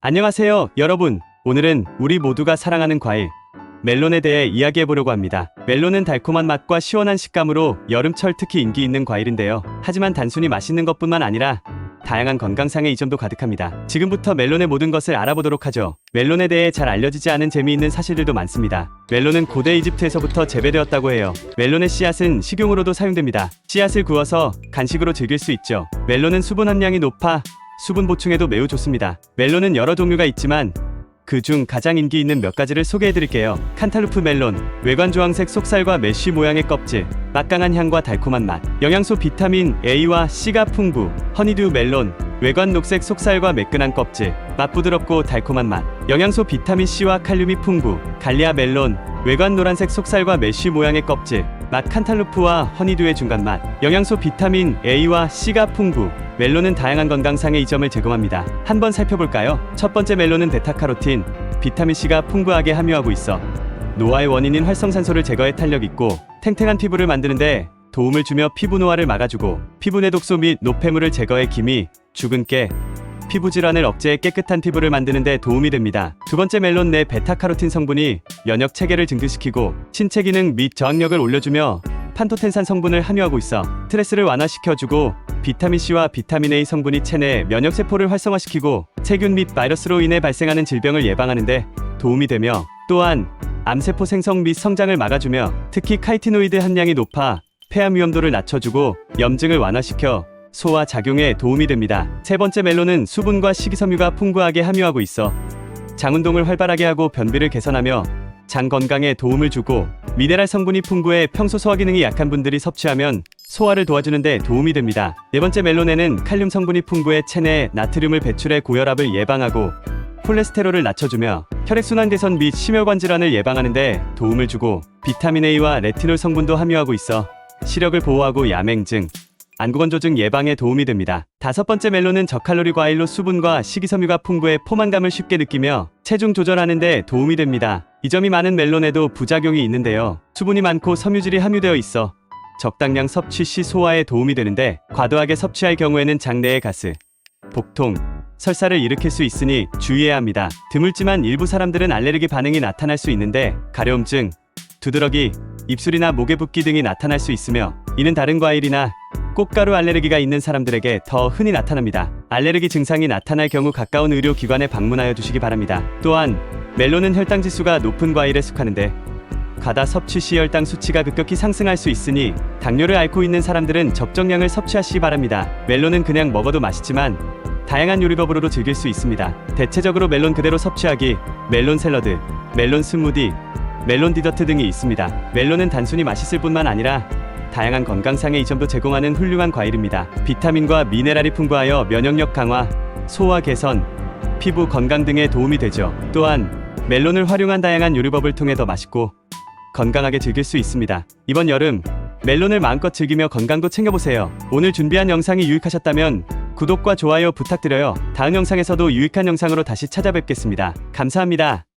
안녕하세요, 여러분. 오늘은 우리 모두가 사랑하는 과일, 멜론에 대해 이야기해 보려고 합니다. 멜론은 달콤한 맛과 시원한 식감으로 여름철 특히 인기 있는 과일인데요. 하지만 단순히 맛있는 것뿐만 아니라 다양한 건강상의 이점도 가득합니다. 지금부터 멜론의 모든 것을 알아보도록 하죠. 멜론에 대해 잘 알려지지 않은 재미있는 사실들도 많습니다. 멜론은 고대 이집트에서부터 재배되었다고 해요. 멜론의 씨앗은 식용으로도 사용됩니다. 씨앗을 구워서 간식으로 즐길 수 있죠. 멜론은 수분 함량이 높아 수분 보충에도 매우 좋습니다. 멜론은 여러 종류가 있지만 그중 가장 인기 있는 몇 가지를 소개해 드릴게요. 칸탈루프 멜론, 외관 주황색 속살과 메쉬 모양의 껍질, 막강한 향과 달콤한 맛, 영양소 비타민 A와 C가 풍부, 허니듀 멜론, 외관 녹색 속살과 매끈한 껍질, 맛 부드럽고 달콤한 맛, 영양소 비타민 C와 칼륨이 풍부, 갈리아 멜론, 외관 노란색 속살과 메쉬 모양의 껍질, 맛 칸탈루프와 허니듀의 중간 맛, 영양소 비타민 A와 C가 풍부, 멜론은 다양한 건강상의 이점을 제공합니다. 한번 살펴볼까요? 첫 번째 멜론은 베타카로틴, 비타민 C가 풍부하게 함유하고 있어 노화의 원인인 활성산소를 제거해 탄력 있고 탱탱한 피부를 만드는데 도움을 주며 피부 노화를 막아주고 피부 내 독소 및 노폐물을 제거해 기미, 죽은 깨, 피부 질환을 억제해 깨끗한 피부를 만드는 데 도움이 됩니다. 두 번째 멜론 내 베타카로틴 성분이 면역 체계를 증대시키고 신체 기능 및 저항력을 올려주며 판토텐산 성분을 함유하고 있어 스트레스를 완화시켜주고 비타민 C와 비타민 A 성분이 체내 면역 세포를 활성화시키고 세균 및 바이러스로 인해 발생하는 질병을 예방하는 데 도움이 되며 또한 암세포 생성 및 성장을 막아주며 특히 카이티노이드 함량이 높아 폐암 위험도를 낮춰주고 염증을 완화시켜 소화 작용에 도움이 됩니다. 세 번째 멜론은 수분과 식이섬유가 풍부하게 함유하고 있어 장 운동을 활발하게 하고 변비를 개선하며 장 건강에 도움을 주고 미네랄 성분이 풍부해 평소 소화 기능이 약한 분들이 섭취하면 소화를 도와주는 데 도움이 됩니다. 네 번째 멜론에는 칼륨 성분이 풍부해 체내에 나트륨을 배출해 고혈압을 예방하고 콜레스테롤을 낮춰주며 혈액순환 개선 및 심혈관 질환을 예방하는 데 도움을 주고 비타민 A와 레티놀 성분도 함유하고 있어 시력을 보호하고 야맹증, 안구건조증 예방에 도움이 됩니다. 다섯 번째 멜론은 저칼로리 과일로 수분과 식이섬유가 풍부해 포만감을 쉽게 느끼며 체중 조절하는 데 도움이 됩니다. 이 점이 많은 멜론에도 부작용이 있는데요. 수분이 많고 섬유질이 함유되어 있어 적당량 섭취 시 소화에 도움이 되는데 과도하게 섭취할 경우에는 장내의 가스, 복통, 설사를 일으킬 수 있으니 주의해야 합니다. 드물지만 일부 사람들은 알레르기 반응이 나타날 수 있는데 가려움증, 두드러기, 입술이나 목에 붓기 등이 나타날 수 있으며 이는 다른 과일이나 꽃가루 알레르기가 있는 사람들에게 더 흔히 나타납니다. 알레르기 증상이 나타날 경우 가까운 의료기관에 방문하여 주시기 바랍니다. 또한 멜론은 혈당 지수가 높은 과일에 속하는데 과다 섭취 시 혈당 수치가 급격히 상승할 수 있으니 당뇨를 앓고 있는 사람들은 적정량을 섭취하시기 바랍니다. 멜론은 그냥 먹어도 맛있지만 다양한 요리법으로도 즐길 수 있습니다. 대체적으로 멜론 그대로 섭취하기, 멜론 샐러드, 멜론 스무디, 멜론 디저트 등이 있습니다. 멜론은 단순히 맛있을 뿐만 아니라 다양한 건강상의 이점도 제공하는 훌륭한 과일입니다. 비타민과 미네랄이 풍부하여 면역력 강화, 소화 개선, 피부 건강 등에 도움이 되죠. 또한 멜론을 활용한 다양한 요리법을 통해 더 맛있고 건강하게 즐길 수 있습니다. 이번 여름 멜론을 마음껏 즐기며 건강도 챙겨보세요. 오늘 준비한 영상이 유익하셨다면 구독과 좋아요 부탁드려요. 다음 영상에서도 유익한 영상으로 다시 찾아뵙겠습니다. 감사합니다.